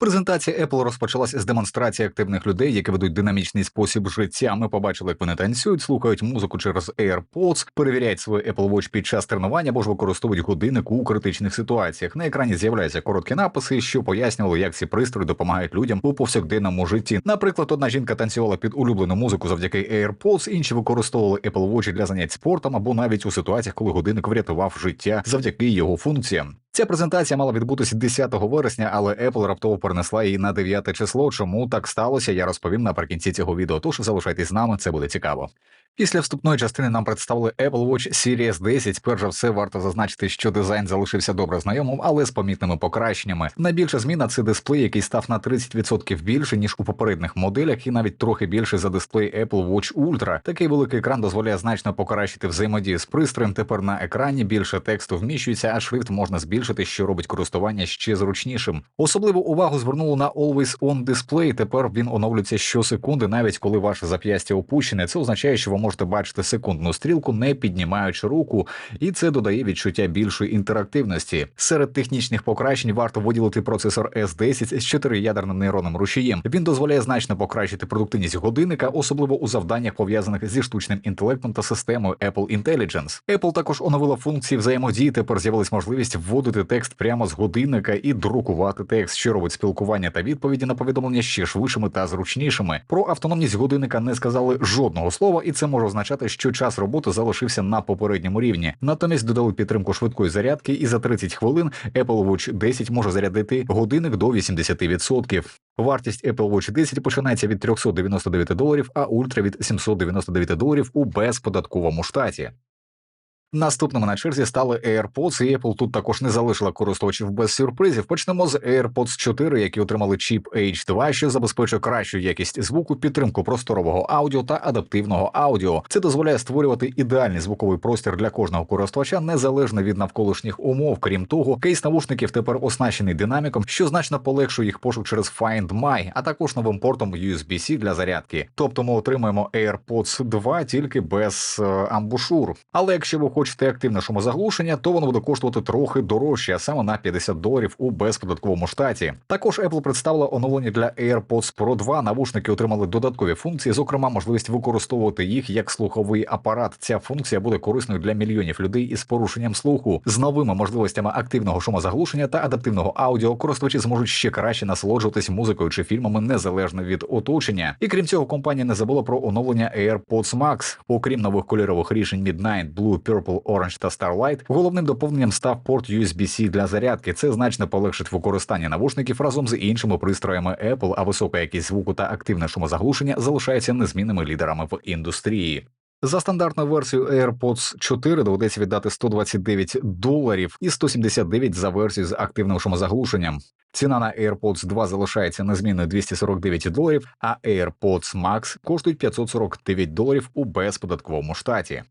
Презентація Apple розпочалась з демонстрації активних людей, які ведуть динамічний спосіб життя. Ми побачили, як вони танцюють, слухають музику через AirPods, перевіряють свій Apple Watch під час тренування або ж використовують годинник у критичних ситуаціях. На екрані з'являються короткі написи, що пояснювали, як ці пристрої допомагають людям у повсякденному житті. Наприклад, одна жінка танцювала під улюблену музику завдяки AirPods, інші використовували Apple Watch для занять спортом або навіть у ситуаціях, коли годинник врятував життя завдяки його функціям. Ця презентація мала відбутися 10 вересня, але Apple раптово перенесла її на 9 число. Чому так сталося? Я розповім наприкінці цього відео. Тож залишайтесь з нами, це буде цікаво. Після вступної частини нам представили Apple Watch Series 10. Перш за все, варто зазначити, що дизайн залишився добре знайомим, але з помітними покращеннями. Найбільша зміна це дисплей, який став на 30% більше ніж у попередніх моделях, і навіть трохи більше за дисплей Apple Watch Ultra. Такий великий екран дозволяє значно покращити взаємодію з пристроєм. Тепер на екрані більше тексту вміщується, а шрифт можна збільшити, що робить користування ще зручнішим. Особливу увагу звернуло на Always On Display. Тепер він оновлюється щосекунди, навіть коли ваше зап'ястя опущене. Це означає, що ви можете бачити секундну стрілку, не піднімаючи руку, і це додає відчуття більшої інтерактивності. Серед технічних покращень варто виділити процесор S10 з чотириядерним нейронним рушієм. Він дозволяє значно покращити продуктивність годинника, особливо у завданнях пов'язаних зі штучним інтелектом та системою Apple Intelligence. Apple також оновила функції взаємодії. Тепер з'явилась можливість вводити текст прямо з годинника і друкувати текст, що робить спілкування та відповіді на повідомлення ще швидшими та зручнішими. Про автономність годинника не сказали жодного слова, і це може означати, що час роботи залишився на попередньому рівні. Натомість додали підтримку швидкої зарядки, і за 30 хвилин Apple Watch 10 може зарядити годинник до 80%. Вартість Apple Watch 10 починається від 399 доларів, а Ultra від 799 доларів у безподатковому штаті. Наступними на черзі стали AirPods, і Apple тут також не залишила користувачів без сюрпризів. Почнемо з AirPods 4, які отримали чіп H2, що забезпечує кращу якість звуку, підтримку просторового аудіо та адаптивного аудіо. Це дозволяє створювати ідеальний звуковий простір для кожного користувача незалежно від навколишніх умов. Крім того, кейс навушників тепер оснащений динаміком, що значно полегшує їх пошук через Find My, а також новим портом USB-C для зарядки. Тобто ми отримуємо AirPods 2 тільки без е, амбушур. Але якщо ви хочете активне шумозаглушення, то воно буде коштувати трохи дорожче, а саме на 50 доларів у безподатковому штаті. Також Apple представила оновлення для AirPods Pro 2. Навушники отримали додаткові функції, зокрема, можливість використовувати їх як слуховий апарат. Ця функція буде корисною для мільйонів людей із порушенням слуху. З новими можливостями активного шумозаглушення та адаптивного аудіо користувачі зможуть ще краще насолоджуватись музикою чи фільмами незалежно від оточення. І крім цього, компанія не забула про оновлення AirPods Max. Окрім нових кольорових рішень Midnight, Blue, Purple, Orange та Starlight, головним доповненням став порт USB-C для зарядки. Це значно полегшить використання навушників разом з іншими пристроями Apple, а висока якість звуку та активне шумозаглушення залишаються незмінними лідерами в індустрії. За стандартною версією AirPods 4 доведеться віддати 129 доларів і 179 за версію з активним шумозаглушенням. Ціна на AirPods 2 залишається незмінною 249 доларів, а AirPods Max коштують 549 доларів у безподатковому штаті.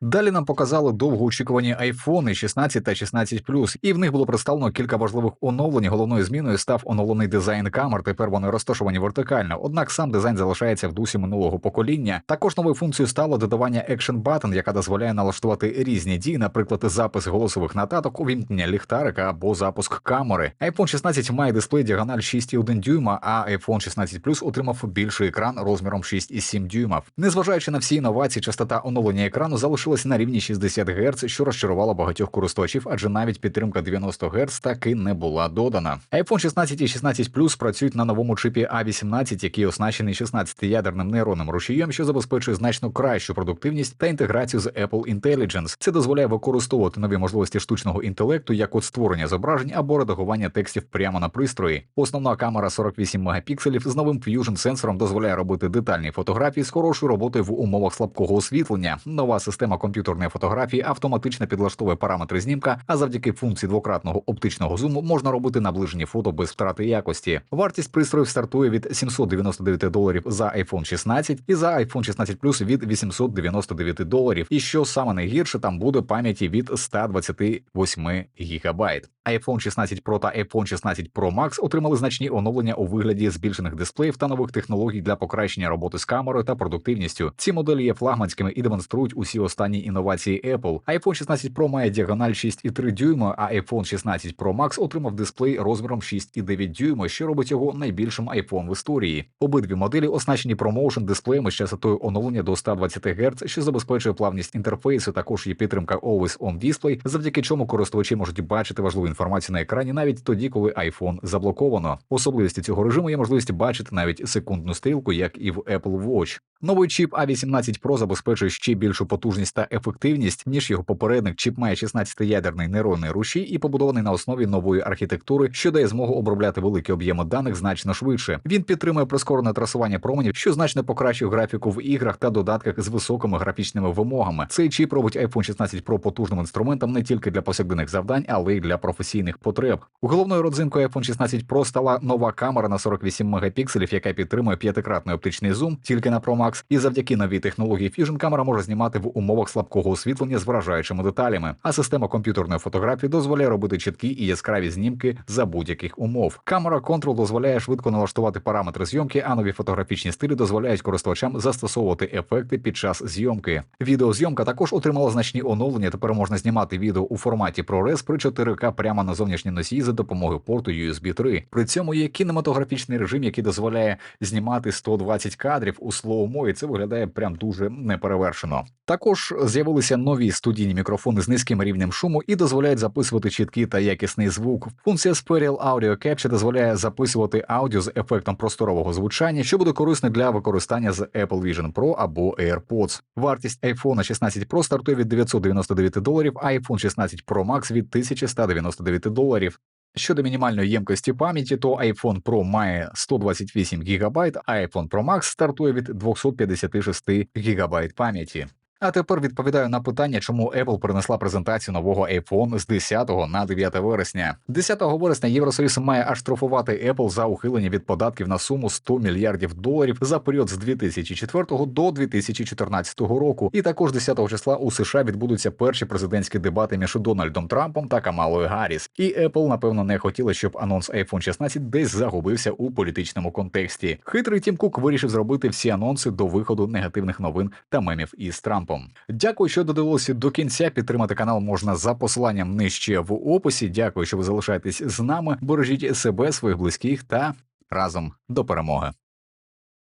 Далі нам показали довгоочікувані айфони 16 та 16 і в них було представлено кілька важливих оновлень. Головною зміною став оновлений дизайн камер. Тепер вони розташовані вертикально. Однак сам дизайн залишається в дусі минулого покоління. Також новою функцією стало додавання Action Button, яка дозволяє налаштувати різні дії, наприклад, запис голосових нотаток, увімкнення ліхтарика або запуск камери. iPhone 16 має дисплей діагональ 6,1 дюйма, а iPhone 16 Plus отримав більший екран розміром 6,7 дюймів. Незважаючи на всі інновації, частота оновлення екрану залишилася на рівні 60 Гц, що розчарувало багатьох користувачів, адже навіть підтримка 90 Гц таки не була додана. iPhone 16 і 16 Plus працюють на новому чипі A18, який оснащений 16-ядерним нейронним рушієм, що забезпечує значно кращу продуктивність та інтеграцію з Apple Intelligence. Це дозволяє використовувати нові можливості штучного інтелекту, як от створення зображень або редагування текстів прямо на пристрої. Основна камера 48 мегапікселів з новим Fusion сенсором дозволяє робити детальні фотографії з хорошою роботою в умовах слабкого освітлення. Нова система комп'ютерної фотографії автоматично підлаштовує параметри знімка, а завдяки функції двократного оптичного зуму можна робити наближені фото без втрати якості. Вартість пристроїв стартує від 799 доларів за iPhone 16 і за iPhone 16 Plus від 899 доларів. І що саме найгірше, там буде пам'яті від 128 гігабайт. iPhone 16 Pro та iPhone 16 Pro Max отримали значні оновлення у вигляді збільшених дисплеїв та нових технологій для покращення роботи з камерою та продуктивністю. Ці моделі є флагманськими і демонструють усі останні останні інновації Apple. iPhone 16 Pro має діагональ 6,3 дюйма, а iPhone 16 Pro Max отримав дисплей розміром 6,9 дюйма, що робить його найбільшим iPhone в історії. Обидві моделі оснащені ProMotion дисплеями з частотою оновлення до 120 Гц, що забезпечує плавність інтерфейсу. Також є підтримка Always On Display, завдяки чому користувачі можуть бачити важливу інформацію на екрані навіть тоді, коли iPhone заблоковано. Особливістю цього режиму є можливість бачити навіть секундну стрілку, як і в Apple Watch. Новий чіп A18 Pro забезпечує ще більшу потужність та ефективність, ніж його попередник. Чіп має 16-ядерний нейронний рушій і побудований на основі нової архітектури, що дає змогу обробляти великі об'єми даних значно швидше. Він підтримує прискорене трасування променів, що значно покращує графіку в іграх та додатках з високими графічними вимогами. Цей чіп робить iPhone 16 Pro потужним інструментом не тільки для повсякденних завдань, але й для професійних потреб. Головною родзинкою iPhone 16 Pro стала нова камера на 48 мегапікселів, яка підтримує п'ятикратний оптичний зум тільки на Pro Max. І завдяки новій технології Fusion камера може знімати в умовах слабкого освітлення з вражаючими деталями. А система комп'ютерної фотографії дозволяє робити чіткі і яскраві знімки за будь-яких умов. Камера Control дозволяє швидко налаштувати параметри зйомки, а нові фотографічні стилі дозволяють користувачам застосовувати ефекти під час зйомки. Відеозйомка також отримала значні оновлення. Тепер можна знімати відео у форматі ProRes при 4К прямо на зовнішній носії за допомогою порту USB 3. При цьому є кінематографічний режим, який дозволяє знімати 120 кадрів у слоумо, і це виглядає прям дуже неперевершено. Також з'явилися нові студійні мікрофони з низьким рівнем шуму і дозволяють записувати чіткий та якісний звук. Функція Sperial Audio Capture дозволяє записувати аудіо з ефектом просторового звучання, що буде корисно для використання з Apple Vision Pro або AirPods. Вартість iPhone 16 Pro стартує від 999 доларів, а iPhone 16 Pro Max від 1199 доларів. Щодо мінімальної ємкості пам'яті, то iPhone Pro має 128 ГБ, а iPhone Pro Max стартує від 256 ГБ пам'яті. А тепер відповідаю на питання, чому Apple перенесла презентацію нового iPhone з 10 на 9 вересня. 10 вересня Євросоюз має аж штрафувати Apple за ухилення від податків на суму 100 мільярдів доларів за період з 2004 до 2014 року. І також 10 числа у США відбудуться перші президентські дебати між Дональдом Трампом та Камалою Гарріс. І Apple, напевно, не хотіла, щоб анонс iPhone 16 десь загубився у політичному контексті. Хитрий Тім Кук вирішив зробити всі анонси до виходу негативних новин та мемів із Трампом. Дякую, що додивилися до кінця. Підтримати канал можна за посиланням нижче в описі. Дякую, що ви залишаєтесь з нами. Бережіть себе, своїх близьких та разом до перемоги.